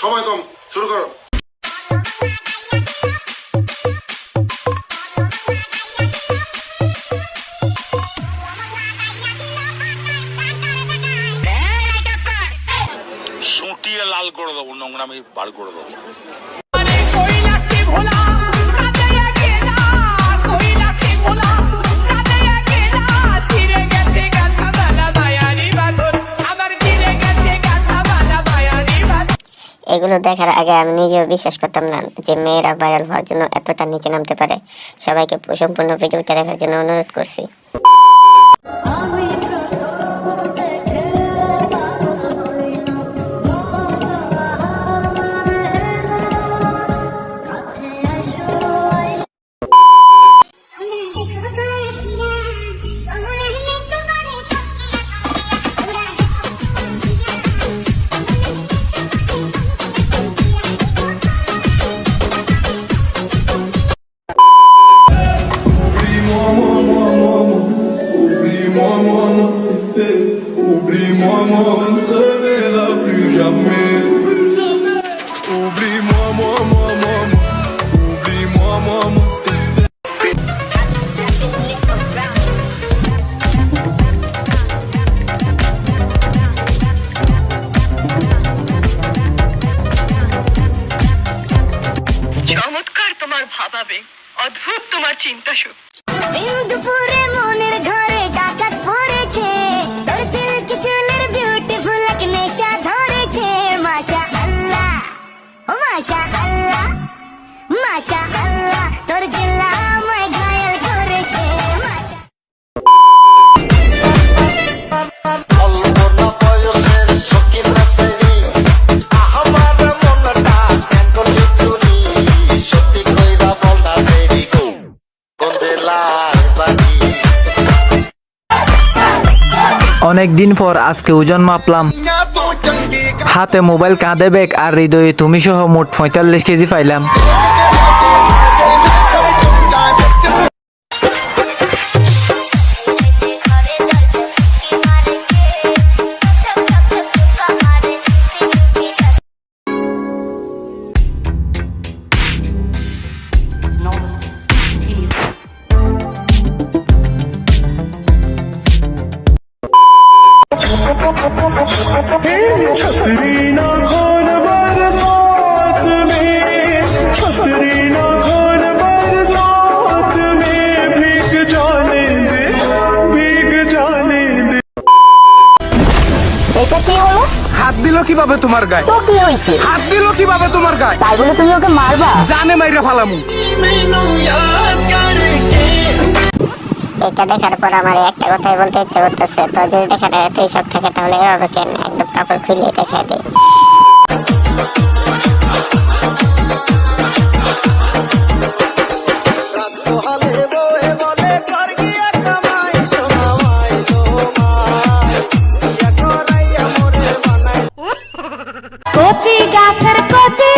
সময় কম শুরু করো। সুটিয়ে লাল করে দেবো নোংরামি বার করে দেবো। এগুলো দেখার আগে আমি নিজেও বিশ্বাস করতাম না যে মেয়েরা ভাইরাল হওয়ার জন্য এতটা নিচে নামতে পারে। সবাইকে সম্পূর্ণ ভিডিওটা দেখার জন্য অনুরোধ করছি। Se reverra plus jamais. অদ্ভুত তোমার চিন্তা শক্তি মনের ঘরে দিন পর আজকে ওজন মাপলাম। হাতে মোবাইল কাঁধে ব্যাগ আর হৃদয়ে তুমি সহ মোট পঁয়তাল্লিশ কেজি পাইলাম। এটা কি হলো? হাত দিল কীভাবে তোমার গায়ে? তো কি হয়েছে? হাত দিল কীভাবে তোমার গায়ে? তাই বলে তুমি ওকে মারবা? জানে মাইরা ফালামু। এটা দেখার পর আমার একটা কথাই বলতে ইচ্ছে করতেছে তো যদি দেখাটা এতই সব থাকে তাহলে এভাবে কেন? একদম কাপড় এটা দেখা দিই কচি গাছের কচি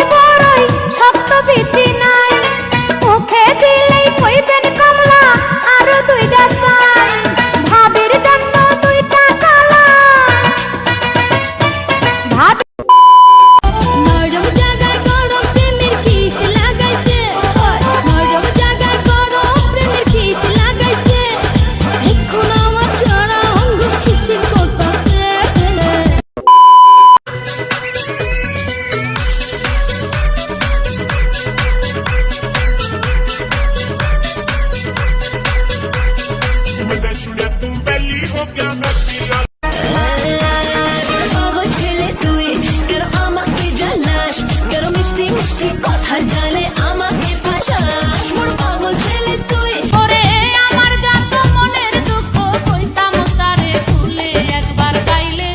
মিষ্টি কথা জানে আমাকে ফাঁসাস মোর পাগল ছেলে তুই ওরে আমার যত মনের দুঃখ কইতাম তারে ভুলে একবার পাইলে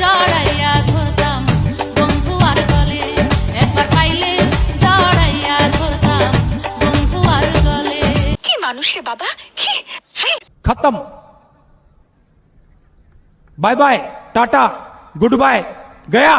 জড়াইয়া ধরতাম বন্ধু আর গলে একবার পাইলে জড়াইয়া ধরতাম বন্ধু আর গলে কি মানুষ রে বাবা ছি ছি खत्म bye bye tata good bye गया